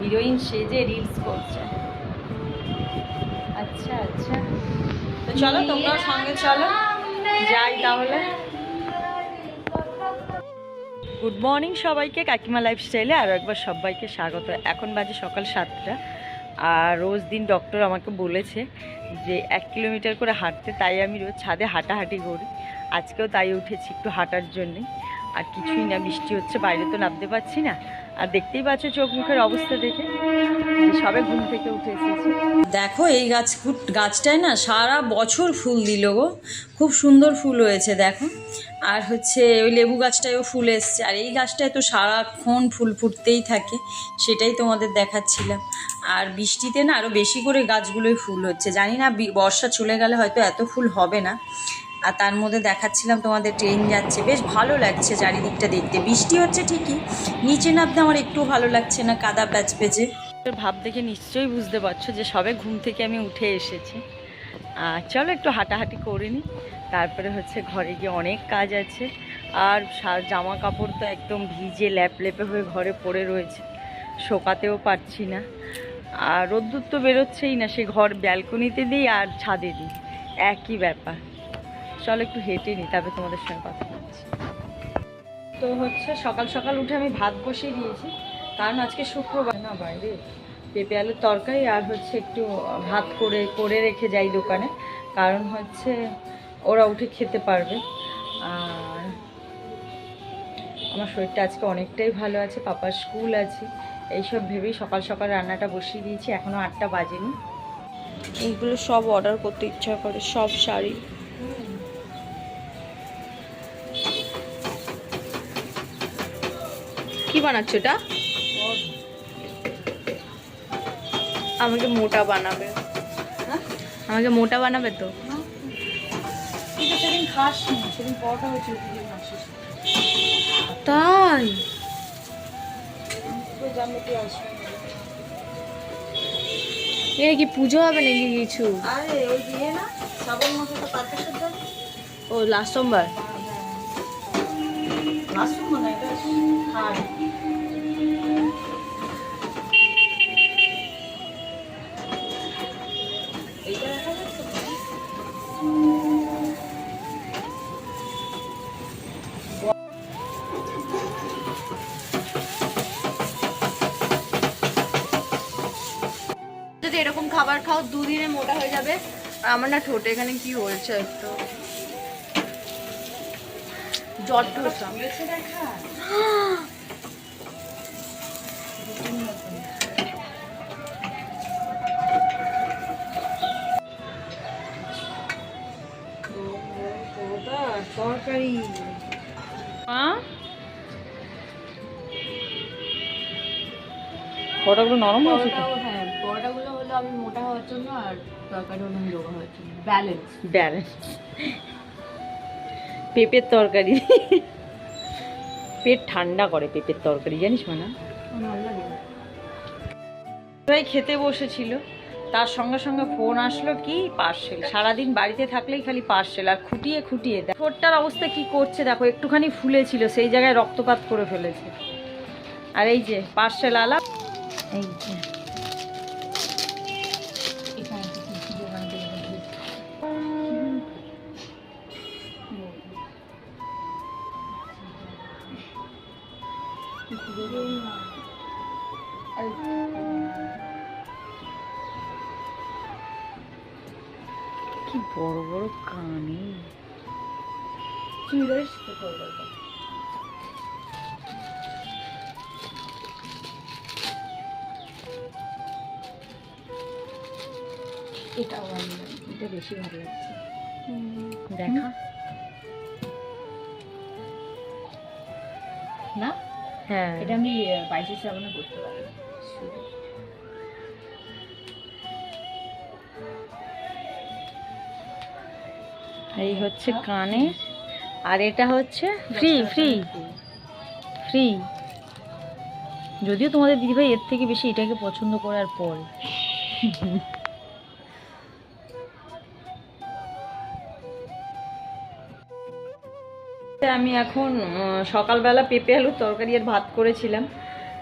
Heroine সেজে reels করছে। আচ্ছা আচ্ছা। তো চলো, তোমরাও সঙ্গে চলো। যাই তাহলে। গুড মর্নিং সবাইকে, কাকিমা লাইফস্টাইলে আরও একবার সবাইকে স্বাগত। এখন বাজে সকাল সাতটা, আর রোজ দিন ডক্টর আমাকে বলেছে যে এক কিলোমিটার করে হাঁটতে, তাই আমি রোজ ছাদে হাঁটাহাঁটি করি। আজকেও তাই উঠেছি একটু হাঁটার জন্যে। আর কিছুই না, বৃষ্টি হচ্ছে, বাইরে তো নামতে পারছি না। আর দেখতেই পাচ্ছ চোখ মুখের অবস্থা দেখে। সবে ঘুম থেকে উঠে এসেছি। দেখো এই গাছ গাছটায় না সারা বছর ফুল দিল গো। খুব সুন্দর ফুল হয়েছে, দেখো। আর হচ্ছে ওই লেবু গাছটায়ও ফুল এসছে। আর এই গাছটায় তো সারাক্ষণ ফুল ফুটতেই থাকে, সেটাই তোমাদের দেখাচ্ছিলাম। আর বৃষ্টিতে না আরও বেশি করে গাছগুলোই ফুল হচ্ছে। জানি না বর্ষা চলে গেলে হয়তো এত ফুল হবে না। আর তার মধ্যে দেখাচ্ছিলাম তোমাদের ট্রেন যাচ্ছে, বেশ ভালো লাগছে চারিদিকটা দেখতে। বৃষ্টি হচ্ছে ঠিকই, নিচে নামতে আমার একটু ভালো লাগছে না, কাদা প্যাচ পেঁচে ভাব দেখে নিশ্চয়ই বুঝতে পারছ যে সবে ঘুম থেকে আমি উঠে এসেছি। আর চলো একটু হাঁটাহাঁটি করে নিই তারপরে হচ্ছে ঘরে গিয়ে অনেক কাজ আছে। আর জামা কাপড় তো একদম ভিজে ল্যাপ লেপে হয়ে ঘরে পড়ে রয়েছে, শোকাতেও পারছি না। আর রোদ্দুর তো বেরোচ্ছেই না, সে ঘর ব্যালকনিতে দিই আর ছাদে দিই। একই ব্যাপার। চলো একটু হেঁটে নিই তারপরে তোমাদের সঙ্গে কথা বলছি। তো হচ্ছে সকাল সকাল উঠে আমি ভাত বসিয়ে দিয়েছি। কারণ আজকে শুক্রবার। না, বাইরে পেঁপে আলুর তরকারি আর হচ্ছে একটু ভাত করে করে রেখে যাই দোকানে। কারণ হচ্ছে ওরা উঠে খেতে পারবে। আর আমার শরীরটা আজকে অনেকটাই ভালো আছে, পাপার স্কুল আছে। এইসব ভেবেই সকাল সকাল রান্নাটা বসিয়ে দিয়েছি এখনও আটটা বাজেনি। এইগুলো সব অর্ডার করতে ইচ্ছা করে, সব শাড়ি। কি বানাচ্ছ এটা? আমাকে মোটা বানাবে। হ্যাঁ? আমাকে মোটা বানাবে তো? তুই তো সেদিন খাস নি সেদিন পরোটা হয়েছিল তুই যে খাসিস। তাই? তুই জানলে তুই আসবি? এ কি পুজো হবে নাকি কিছু? আরে ওই দিয়ে না শ্রাবণ মাসে তো ও লাস্ট সোমবার? যদি এরকম খাবার খাও, দুদিনে মোটা হয়ে যাবে। আমার না ঠোঁটে এখানে কি হয়েছে একটু? দেখা তরকারি কটাগুলো নরম হয়েছে হ্যাঁ পরোটাগুলো হলো আমি মোটা হওয়ার জন্য আর তরকারি হলো আমি রোগা হওয়ার জন্য। ব্যালেন্স ব্যালেন্স পেঁপের তরকারি। পেট ঠান্ডা করে পেঁপের তরকারি, জানিস মানে? ভাই খেতে বসেছিল, তার সঙ্গে সঙ্গে ফোন আসলো কি পার্সেল সারাদিন বাড়িতে থাকলেই খালি পার্সেল আর খুঁটিয়ে খুঁটিয়ে দেয় ঠোঁটটার অবস্থা কি করছে দেখো, একটুখানি ফুলেছিল, সেই জায়গায় রক্তপাত করে ফেলেছে। আর এই যে পার্সেল আলা এই যে। এটাও আনলাম এটা বেশি ভালো লাগছে দেখা। না? হ্যাঁ। এটা আমি বাইশে শ্রাবণে করতে পারি। এই হচ্ছে কানে আর এটা হচ্ছে ফ্রি ফ্রি ফ্রি যদিও তোমাদের দিদিভাই এর থেকে বেশি এটাকে পছন্দ করে আর পরে। আমি এখন সকালবেলা পেঁপে আলুর তরকারি আর ভাত করেছিলাম।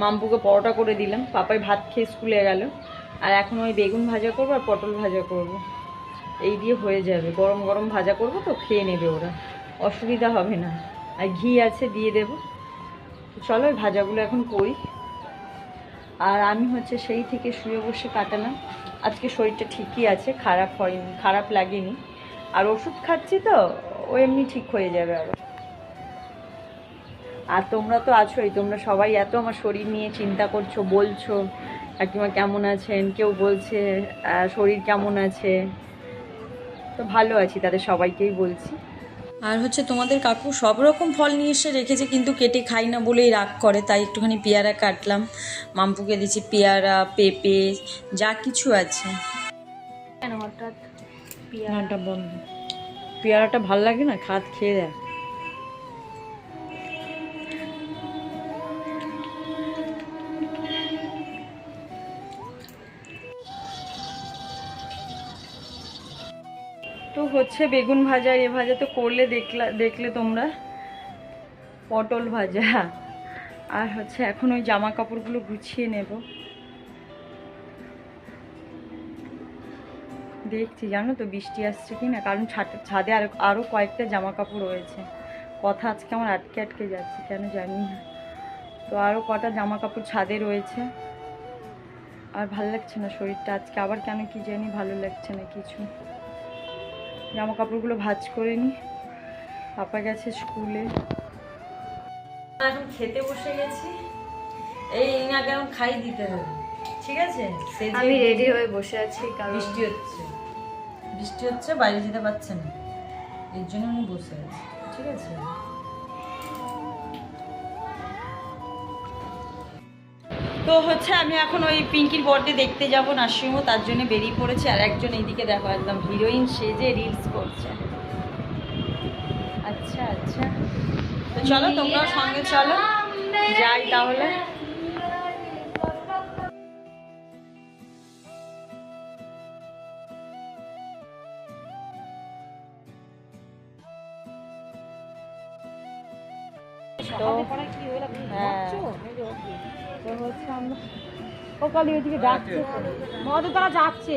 মাম্পুকে পরোটা করে দিলাম। পাপাই ভাত খেয়ে স্কুলে গেল। আর এখন ওই বেগুন ভাজা করব আর পটল ভাজা করব। এই দিয়ে হয়ে যাবে। গরম গরম ভাজা করব তো খেয়ে নেবে ওরা। অসুবিধা হবে না। আর ঘি আছে, দিয়ে দেব। চলো ওই ভাজাগুলো এখন করি। আর আমি হচ্ছে সেই থেকে শুয়ে বসে কাটালাম। আজকে শরীরটা ঠিকই আছে, খারাপ হয়নি, খারাপ লাগেনি। আর ওষুধ খাচ্ছি তো, ও এমনি ঠিক হয়ে যাবে আবার। আর তোমরা তো আছোই, তোমরা সবাই এত আমার শরীর নিয়ে চিন্তা করছ, বলছো, কাকিমা কেমন আছেন? কেউ বলছে শরীর কেমন আছে? তো ভালো আছি, তাদের সবাইকেই বলছি। আর হচ্ছে তোমাদের কাকু সব রকম ফল নিয়ে এসে রেখেছে কিন্তু কেটে খাই না বলেই রাগ করে তাই একটুখানি পেয়ারা কাটলাম। মাম্পুকে দিচ্ছি পেয়ারা পেঁপে যা কিছু আছে। কেন হঠাৎ পেয়ারাটা বন্ধ। পেয়ারাটা ভালো লাগে না? খাত খেয়ে দেয় হচ্ছে বেগুন ভাজা, এ ভাজা তো করলে দেখলা, দেখলে তোমরা। পটল ভাজা। আর হচ্ছে এখন ওই জামা কাপড়গুলো গুছিয়ে নেব। দেখছি, জানো তো বৃষ্টি আসছে কি না কারণ ছাদ- আর আরও কয়েকটা জামা কাপড় রয়েছে। কথা আজকে আমার আটকে আটকে যাচ্ছে, কেন জানি না। তো আরও কটা জামা কাপড় ছাদে রয়েছে। আর ভালো লাগছে না শরীরটা আজকে। আবার কেন কি জানি ভালো লাগছে না কিছু। জামা কাপড়গুলো ভাজ করে নি। পাপা গেছে স্কুলে। এখন খেতে বসে গেছি। এই ইঙা কেমন খাই দিতে হবে ঠিক আছে? আমি রেডি হয়ে বসে আছি কারণ বৃষ্টি হচ্ছে। বৃষ্টি হচ্ছে বাইরে যেতে পারছে না। এর জন্য আমি বসে আছি ঠিক আছে? তো হচ্ছে আমি এখন ওই পিঙ্কির বর্ডে দেখতে যাব নার্সিংহোম তার জন্য বেরিয়ে পড়েছে, আর একজন এইদিকে দেখো একদম হিরোইন সেজে রিলস করছে। আচ্ছা আচ্ছা। তো চলো তোমরাও সঙ্গে চলো, যাই তাহলে। হচ্ছে ওইদিকে যাচ্ছে। মদ তারা যাচ্ছে।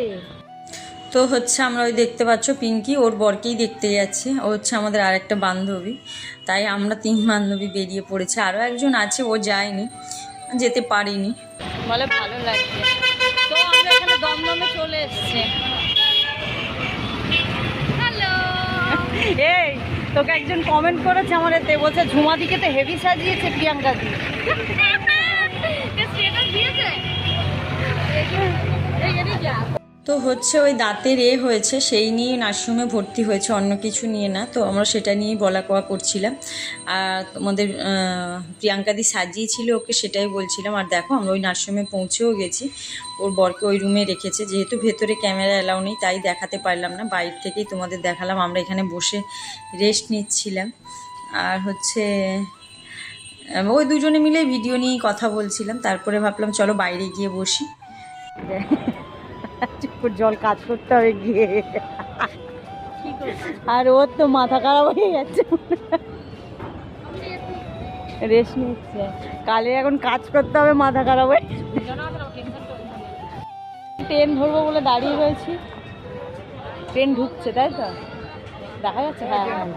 তো হচ্ছে আমরা ওই দেখতে পাচ্ছ পিঙ্কি ওর বরকেই দেখতে যাচ্ছে। ও হচ্ছে আমাদের আরেকটা বান্ধবী। তাই আমরা তিন বান্ধবী বেরিয়ে পড়েছি। আরও একজন আছে ও যায়নি যেতে পারিনি। বলে ভালো লাগছে। তো আমরা এখানে দমদমে চলে এসছে। এই তোকে একজন কমেন্ট করেছে আমার এতে বলছে ঝুমাদিকে তো হেভি সাজিয়েছে প্রিয়াঙ্কা দি। তো হচ্ছে ওই দাঁতের এ হয়েছে, সেই নিয়ে নার্সিংহোমে ভর্তি হয়েছে, অন্য কিছু নিয়ে না। তো আমরা সেটা নিয়েই বলা কোয়া করছিলাম। আর তোমাদের প্রিয়াঙ্কাদি সাজিয়েছিল ওকে, সেটাই বলছিলাম। আর দেখো, আমরা ওই নার্সিংহোমে পৌঁছেও গেছি। ওর বরকে ওই রুমে রেখেছে। যেহেতু ভেতরে ক্যামেরা অ্যালাউ নেই, তাই দেখাতে পারলাম না। বাইরে থেকেই তোমাদের দেখালাম। আমরা এখানে বসে রেস্ট নিচ্ছিলাম। আর হচ্ছে ওই দুজনে মিলে ভিডিও নিয়েই কথা বলছিলাম। তারপরে ভাবলাম, চলো বাইরে গিয়ে বসি। জল কাজ করতে হবে গিয়ে। আর ওর তো মাথা খারাপ হয়ে যাচ্ছে রেস্ট নিচ্ছে। কালে এখন কাজ করতে হবে, মাথা খারাপ হয়ে ট্রেন ধরবো বলে দাঁড়িয়ে রয়েছি। ট্রেন ঢুকছে, তাই তো? দেখা যাচ্ছে হ্যাঁ হ্যাঁ।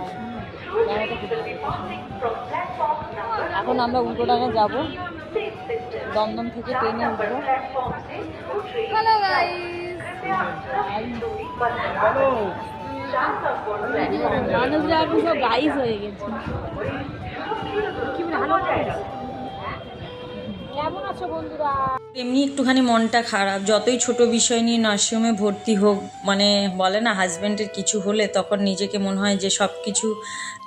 এখন আমরা উল্টো ডাঙা যাব। দমদম থেকে ট্রেনে উঠবো। হ্যালো মানুষরা এখন হয়ে গেছে। এমনি একটুখানি মনটা খারাপ। যতই ছোট বিষয় নিয়ে নার্সিংহোমে ভর্তি হোক মানে বলে না হাজব্যান্ডের কিছু হলে তখন নিজেকে মনে হয় যে সব কিছু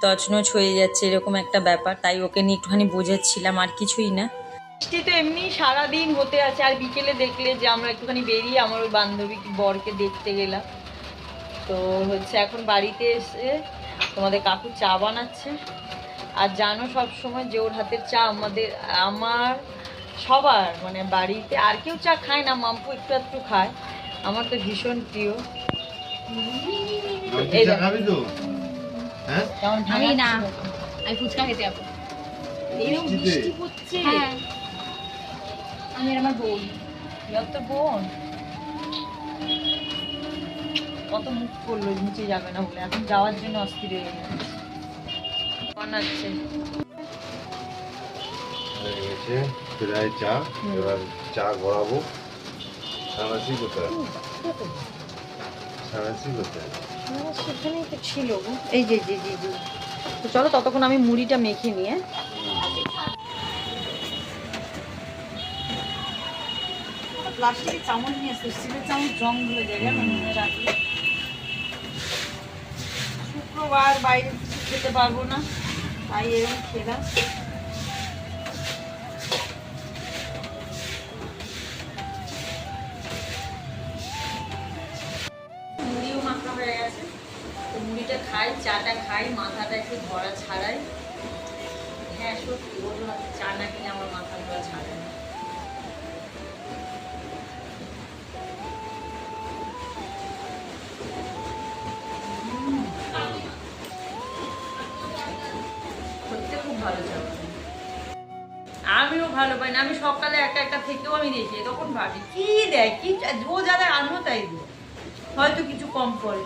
তছনছ হয়ে যাচ্ছে, এরকম একটা ব্যাপার। তাই ওকে নিয়ে একটুখানি বোঝাচ্ছিলাম, আর কিছুই না। বৃষ্টি তো এমনি সারাদিন হতে আছে আর বিকেলে দেখলে যে আমরা একটুখানি বেরিয়ে আমার ওই বান্ধবী বরকে দেখতে গেলাম। তো হচ্ছে এখন বাড়িতে এসে তোমাদের কাকু চা বানাচ্ছে। আর জানো সবসময় যে ওর হাতের চা আমাদের আমার সবার মানে বাড়িতে আর কেউ চা খায় না মাম্পু একটু একটু খায়। আমার তো ভীষণ প্রিয়। হ্যাঁ? আমি না। আমি ফুচকা খেতে যাব। এরকম বৃষ্টি পড়ছে হ্যাঁ। আমি আর আমার বোন। যত বোন। কত মুখ করল নিচে যাবে না বলে। এখন যাওয়ার জন্য অস্থির হয়ে গেছে। বানাচ্ছে হয়ে গেছে। প্রায় চা। এবার চা গড়াবো। সানাসি কোথায়? সানাসি কোথায়? সেখানেই তো ছিল এই যে জি জি জি তো চলো ততক্ষণ আমি মুড়িটা মেখে নিয়ে প্লাস্টিকের চামচ নিয়ে আসতে স্টিলের চামচ জং ধরে যায় জানো মনে রাখলে শুক্রবার বাইরে কিছু খেতে পারব না, তাই এরকম খেলাম। মুড়িও মাখা হয়ে গেছে। তো মুড়িটা চাটা খাই, মাথাটা একটু ধরা ছাড়াই। হ্যাঁ সত্যি ওর চা না ভালো পাই না। আমি সকালে একা একা থেকেও আমি দেখি তখন ভাবি কি দেয় কি ও যা দেয় আমিও তাই দিই হয়তো কিছু কম পড়ে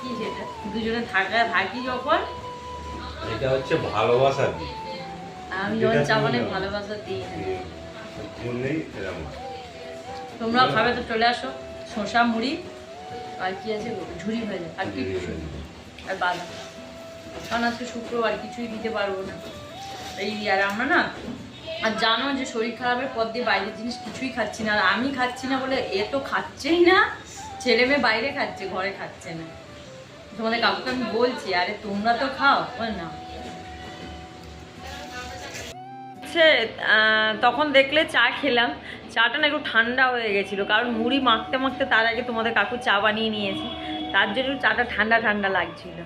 কি সেটা? দুজনে থাকা থাকি যখন। এটা হচ্ছে ভালোবাসা আমি যখন চা তুমি বানাই দাও। ভালোবাসা দিই। তোমরাও খাবে তো চলে আসো। শসা মুড়ি আর কি আছে? ঝুরি ভাজা আর কি আর বাদাম কারণ আজকে শুক্রবার কিছুই দিতে পারব না। এই আর আমরা না আর জানো যে শরীর খারাপের পর দিয়ে বাইরের জিনিস কিছুই খাচ্ছি না। আর আমি খাচ্ছি না বলে এ তো খাচ্ছেই না, ছেলে মেয়ে বাইরে খাচ্ছে, ঘরে খাচ্ছে না। তোমাদের কাকুকে আমি বলছি, আরে তোমরা তো খাও, বলে না। হচ্ছে তখন দেখলে চা খেলাম। চাটা না একটু ঠান্ডা হয়ে গেছিল, কারণ মুড়ি মাখতে মাখতে তার আগে তোমাদের কাকু চা বানিয়ে নিয়েছে। তার জন্য চাটা ঠান্ডা ঠান্ডা লাগছিল।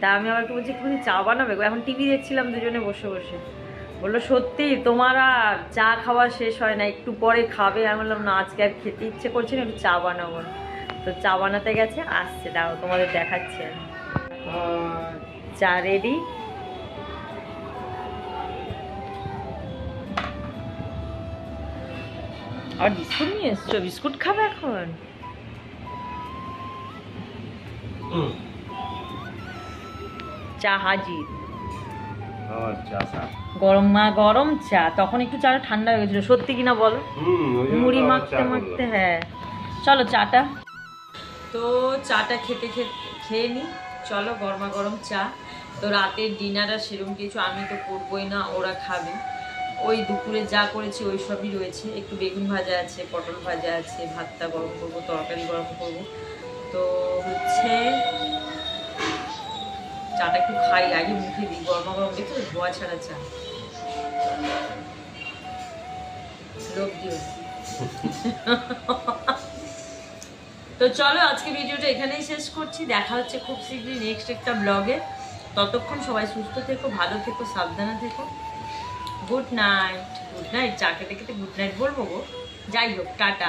তা আমি আবার একটু বলছি একটুখানি চা বানাবে এখন টিভি দেখছিলাম দুজনে বসে বসে। বলল সত্যি তোমার আর চা খাওয়া শেষ হয় না একটু পরে খাবে। আমি বললাম না আজকে আর খেতে ইচ্ছে করছে না একটু চা বানাবো। তো চা বানাতে গেছে আসছে দাও তোমাদের দেখাচ্ছে আমি। চা রেডি আর বিস্কুট নিয়ে এসছো? বিস্কুট খাবে এখন? চা হাজির। গরম মা গরম চা। তখন একটু চাটা ঠান্ডা হয়ে গেছিল। সত্যি কিনা বলো? মুড়ি মাখতে মাখতে হ্যাঁ। চলো চাটা। তো চাটা খেতে খেতে খেয়ে নি। চলো গরমা গরম চা। তো রাতের ডিনার আর সেরকম কিছু আমি তো করবোই না ওরা খাবে। ওই দুপুরে যা করেছি ওই সবই রয়েছে। একটু বেগুন ভাজা আছে পটল ভাজা আছে ভাতটা গরম করব তরকারি গরম করব। তো হচ্ছে চাটা একটু খাই, আগে মুখে দিই, গরমা গরম দেখো ধোয়া ছাড়া চা। তো চলো, আজকে ভিডিওটা এখানেই শেষ করছি। দেখা হচ্ছে খুব শীঘ্রই নেক্সট একটা ব্লগে ততক্ষণ সবাই সুস্থ থেকো, ভালো থেকো, সাবধানে থেকো। গুড নাইট গুড নাইট চা খেতে গুড নাইট বলব গো। যাই হোক, টাটা।